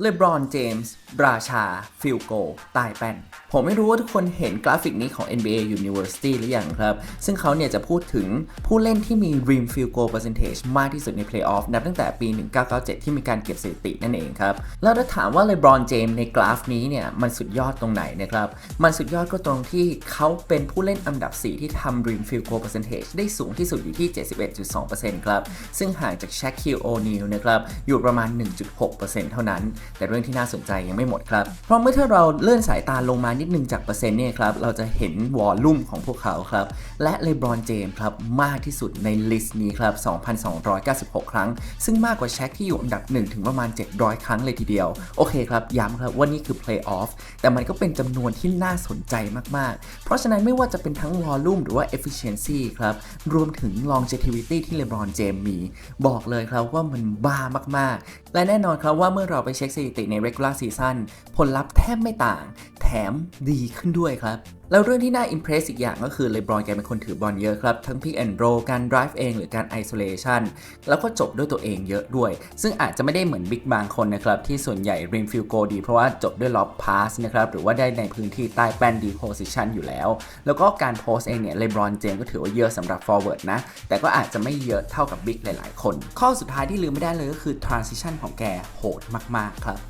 เลบ ราชาฟิลโกตายแป้น ผมไม่รู้ว่าทุกคนเห็นกราฟิกนี้ของ NBA University หรือยังครับ ซึ่งเขาเนี่ยจะพูดถึงผู้เล่นที่มี rim field goal percentage มากที่สุดใน playoff นับตั้งแต่ปี 1997 ที่มีการเก็บสถิตินั่นเองครับ แล้วถ้าถามว่าเลบรอนเจมส์ในกราฟนี้เนี่ยมันสุดยอดตรงไหนนะครับ มันสุดยอดก็ตรงที่เขาเป็นผู้เล่นอันดับ 4 ที่ทำ rim field goal percentage ได้สูงที่สุดอยู่ที่ 71.2%ครับ ซึ่งห่างจากแชคคิลโอนิลนะครับอยู่ประมาณ 1.6%เท่านั้น แต่เรื่องที่น่าสนใจยังไม่หมดครับ เพราะเมื่อถ้าเราเลื่อนสายตาลงมานิดนึงจากเปอร์เซ็นต์เนี่ยครับ เราจะเห็นวอลลุ่มของพวกเขาครับ และเลบรอนเจมส์ครับ มากที่สุดในลิสต์นี้ครับ 2,296 ครั้ง ซึ่งมากกว่าแชคที่อยู่อันดับ 1 ถึงประมาณ 700 ครั้งเลยทีเดียว โอเคครับ ย้ำครับว่านี่คือเพลย์ออฟ แต่มันก็เป็นจำนวนที่น่าสนใจมาก ๆ เพราะฉะนั้นไม่ว่าจะเป็นทั้งวอลลุ่มหรือว่า efficiency ครับ รวมถึง longevity ที่เลบรอนเจมส์มี บอกเลยครับว่ามันบ้ามาก ๆ และแน่นอนครับว่าเมื่อเราไปเช็คสถิติใน regular season ผลลัพธ์แทบไม่ต่าง แถมดีขึ้นด้วยครับ แล้วเรื่องที่น่าอิมเพรสอีกอย่างก็คือเลบรอนแกเป็นคนถือบอลเยอะครับ ทั้ง pick and roll การ drive เองหรือการ isolation แล้วก็จบด้วยตัวเองเยอะด้วย ซึ่งอาจจะไม่ได้เหมือนบิ๊กบางคนนะครับที่ส่วนใหญ่ rim field goal ดี เพราะว่าจบด้วย lob pass นะครับหรือว่าได้ในพื้นที่ใต้แป้นดี position อยู่แล้ว แล้วก็การโพสเองเนี่ยเลบรอนเจมก็ถือว่าเยอะสำหรับ forward นะแต่ก็อาจจะไม่เยอะเท่ากับบิ๊กหลาย ๆ คน ข้อสุดท้ายที่ลืมไม่ได้เลยก็คือ transition ของแกโหดมาก ๆ ครับ